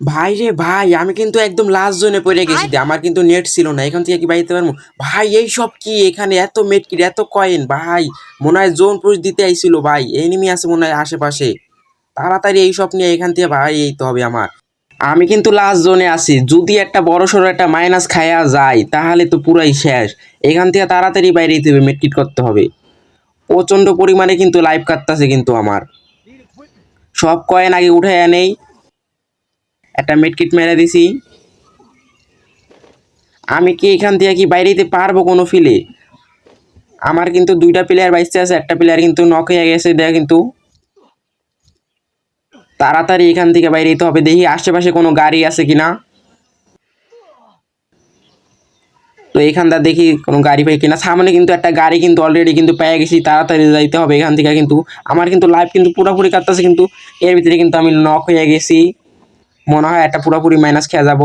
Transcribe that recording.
ভাই রে ভাই আমি কিন্তু একদম লাস্ট জোনে পড়ে গেছি। আমার কিন্তু নেট ছিল না এখান থেকে কি বাইতে পারব? ভাই এই সব কি? এখানে এত মেটকিট এত কয়েন ভাই। মনে হয় জোন পুরুষ দিতে আইছিল ভাই। এনিমি আছে মনে হয় আশেপাশে। তাড়াতাড়ি এই সব নিয়ে এখান থেকে ভাই এই তো হবে আমার। আমি কিন্তু লাস্ট জোনে আছি। যদি একটা বড় সড়ো একটা মাইনাস খায়া যায় তাহলে তো পুরাই শেষ। এখান থেকে তাড়াতাড়ি বাইরে যেতে হবে মেটকিট করতে হবে। প্রচণ্ড পরিমাণে কিন্তু লাইভ কাটতেছে কিন্তু আমার। সব কয়েন আগে উঠে নেই। একটা মেডকিট মেরে দিছি। আমি কি এখান থেকে কি বাইরে যেতে পারব কোনো ফিলে আমার কিন্তু দুইটা প্লেয়ার বাইসতে আছে, একটা প্লেয়ার কিন্তু নক হয়ে গেছে, দেখ কিন্তু। তাড়াতাড়ি এখান থেকে বাইরে যেতে হবে, দেখি আশেপাশে কোনো গাড়ি আছে কিনা। তো এখানটা দেখি কোনো গাড়ি পাই কিনা। সামনে কিন্তু একটা গাড়ি কিন্তু অলরেডি কিন্তু পেয়ে গেছি, তাড়াতাড়ি যাইতে হবে এখান থেকে কিন্তু। আমার কিন্তু লাইফ কিন্তু পুরোপুরি কাটতেছে কিন্তু, এর ভিতরে কিন্তু আমি নক হয়ে গেছি। মনে হয় একটা পুরোপুরি মাইনাস খেয়ে যাব।